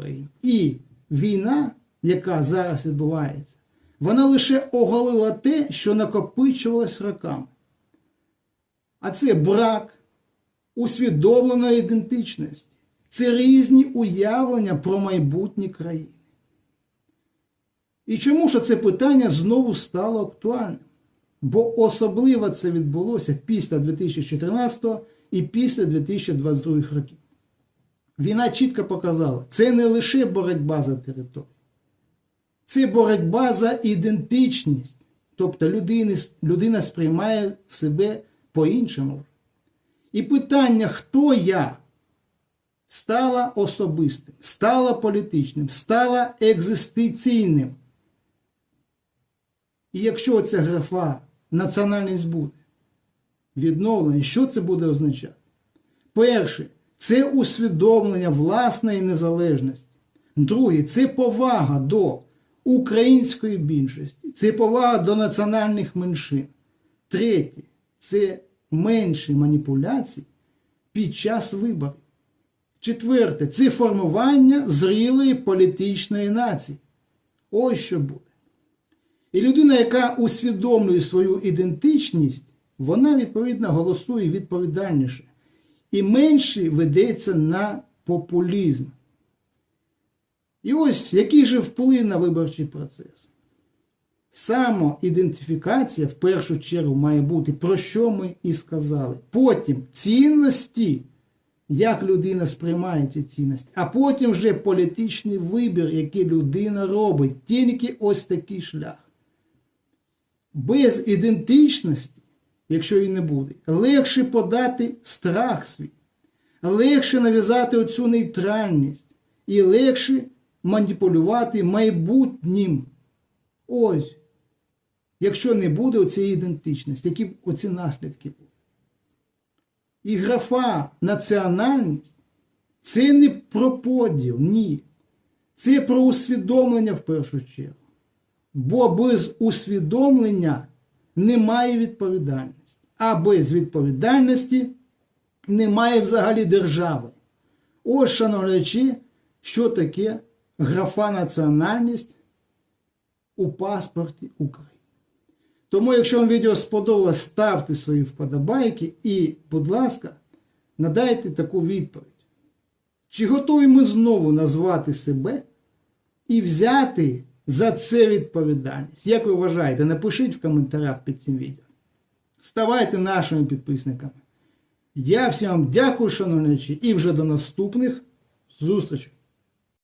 Україні. І війна, яка зараз відбувається, вона лише оголила те, що накопичувалось роками. А це брак усвідомленої ідентичності. Це різні уявлення про майбутнє країни. І чому ж це питання знову стало актуальним? Бо особливо це відбулося після 2014 і після 2022 років. Війна чітко показала, це не лише боротьба за територію, це боротьба за ідентичність. Тобто людини, людина сприймає в себе по-іншому. І питання, хто я, стало особистим, стало політичним, стало екзистенційним. І якщо ця графа національність буде відновлення, що це буде означати? Перше, це усвідомлення власної незалежності. Друге, це повага до української більшості, це повага до національних меншин. Третє, це менші маніпуляцій під час виборів. Четверте, це формування зрілої політичної нації. Ось що буде. І людина, яка усвідомлює свою ідентичність, вона відповідно голосує відповідальніше. І менше ведеться на популізм. І ось який же вплив на виборчий процес? Самоідентифікація в першу чергу має бути, про що ми і сказали. Потім цінності, як людина сприймає ці цінності, а потім вже політичний вибір, який людина робить. Тільки ось такий шлях. Без ідентичності, якщо її не буде, легше подати страх свій, легше нав'язати оцю нейтральність і легше маніпулювати майбутнім. Ось, якщо не буде оцієї ідентичності, які оці наслідки будуть. І графа національність це не про поділ, ні. Це про усвідомлення в першу чергу. Бо без усвідомлення немає відповідальності. А без відповідальності немає взагалі держави. Ось, шановні що таке графа національність у паспорті України. Тому, якщо вам відео сподобалось, ставте свої вподобайки і, будь ласка, надайте таку відповідь. Чи готові ми знову назвати себе і взяти за це відповідальність? Як ви вважаєте, напишіть в коментарях під цим відео. Ставайте нашими підписниками. Я всім вам дякую, шановні, і вже до наступних зустрічей.